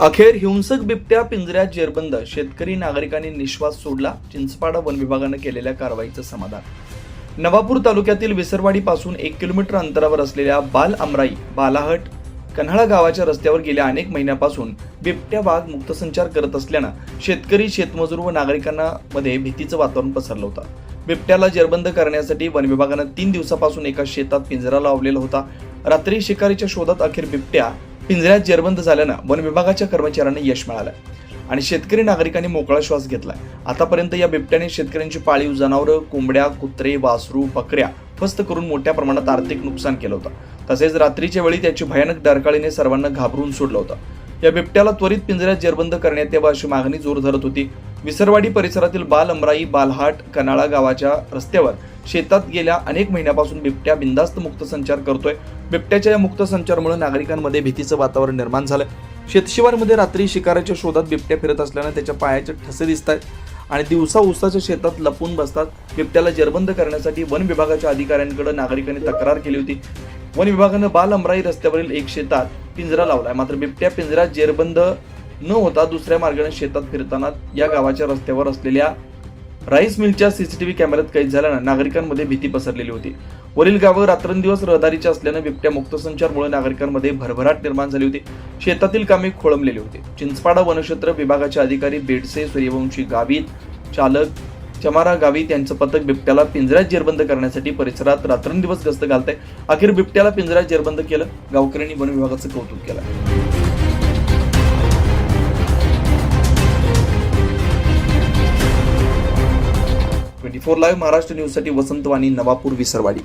अखेर हिंसक बिबट्या पिंजऱ्यात जेरबंद. शेतकरी नागरिकांनी निश्वास सोडला. चिंचपाडा वन विभागानं केलेल्या कारवाईचं समाधान. नवापूर तालुक्यातील विसरवाडी पासून एक किलोमीटर अंतरावर असलेल्या बाल अमराई बालाहट कन्हाळा गावाच्या रस्त्यावर गेल्या अनेक महिन्यापासून बिबट्या वाघ मुक्तसंचार करत असल्यानं शेतकरी शेतमजूर व नागरिकांना मध्ये भीतीचं वातावरण पसरलं होतं. बिबट्याला जेरबंद करण्यासाठी वन विभागानं तीन दिवसापासून एका शेतात पिंजरा लावलेला होता. रात्री शिकारीच्या शोधात अखेर बिबट्या पिंजऱ्यात जेरबंद झाल्यानं वन विभागाच्या कर्मचाऱ्यांना यश मिळालं आणि शेतकरी नागरिकांनी मोकळा श्वास घेतलाय आतापर्यंत या बिबट्याने शेतकऱ्यांची पाळीव जनावरं कोंबड्या कुत्रे वासरू बकऱ्या फस्त करून मोठ्या प्रमाणात आर्थिक नुकसान केलं होतं. तसेच रात्रीच्या वेळी त्याची भयानक डरकाळीने सर्वांना घाबरून सोडलं होतं. या बिबट्याला त्वरित पिंजऱ्यात जेरबंद करण्यात यावं अशी मागणी जोर धरत होती. विसरवाडी परिसरातील बाल अमराई बालहाट कनाळा गावाच्या रस्त्यावर शेतात गेल्या अनेक महिन्यापासून बिबट्या बिंदास्त मुक्त संचार करतोय. बिबट्याच्या या मुक्त संचारमुळे नागरिकांमध्ये भीतीचं वातावरण निर्माण झालं शेतशिवारमध्ये रात्री शिकाराच्या शोधात बिबट्या फिरत असल्यानं त्याच्या पायाचे ठसे दिसत आहेत आणि दिवसा उसाच्या शेतात लपून बसतात. बिबट्याला जेरबंद करण्यासाठी वन विभागाच्या अधिकाऱ्यांकडे नागरिकांनी तक्रार केली होती. वन विभागानं बाल अमराई रस्त्यावरील एक शेतात पिंजरा लावलाय. मात्र बिबट्या पिंजऱ्यात जेरबंद न होता दुसऱ्या मार्गाने शेतात फिरताना या गावाच्या रस्त्यावर असलेल्या राईस मिलच्या सीसीटीव्ही कॅमेऱ्यात कैद झाल्यानं नागरिकांमध्ये भीती पसरलेली होती. वरील गावं रात्रंदिवस रहदारीच्या असल्यानं बिबट्या मुक्तसंचारमुळे नागरिकांमध्ये भरभराट निर्माण झाली होती. शेतातील कामे खोळंबलेली होती. चिंचपाडा वनक्षेत्र विभागाचे अधिकारी बेडसे सूर्यवंशी गावित चालक चमारा गावित यांचं पथक बिबट्याला पिंजऱ्यात जेरबंद करण्यासाठी परिसरात रात्रंदिवस गस्त घालतंय. अखेर बिबट्याला पिंजऱ्यात जेरबंद केलं गावकऱ्यांनी वन विभागाचं कौतुक केलं. फोर लाईव्ह महाराष्ट्र न्यूजसाठी वसंतवाणी नवापूर विसरवाडी.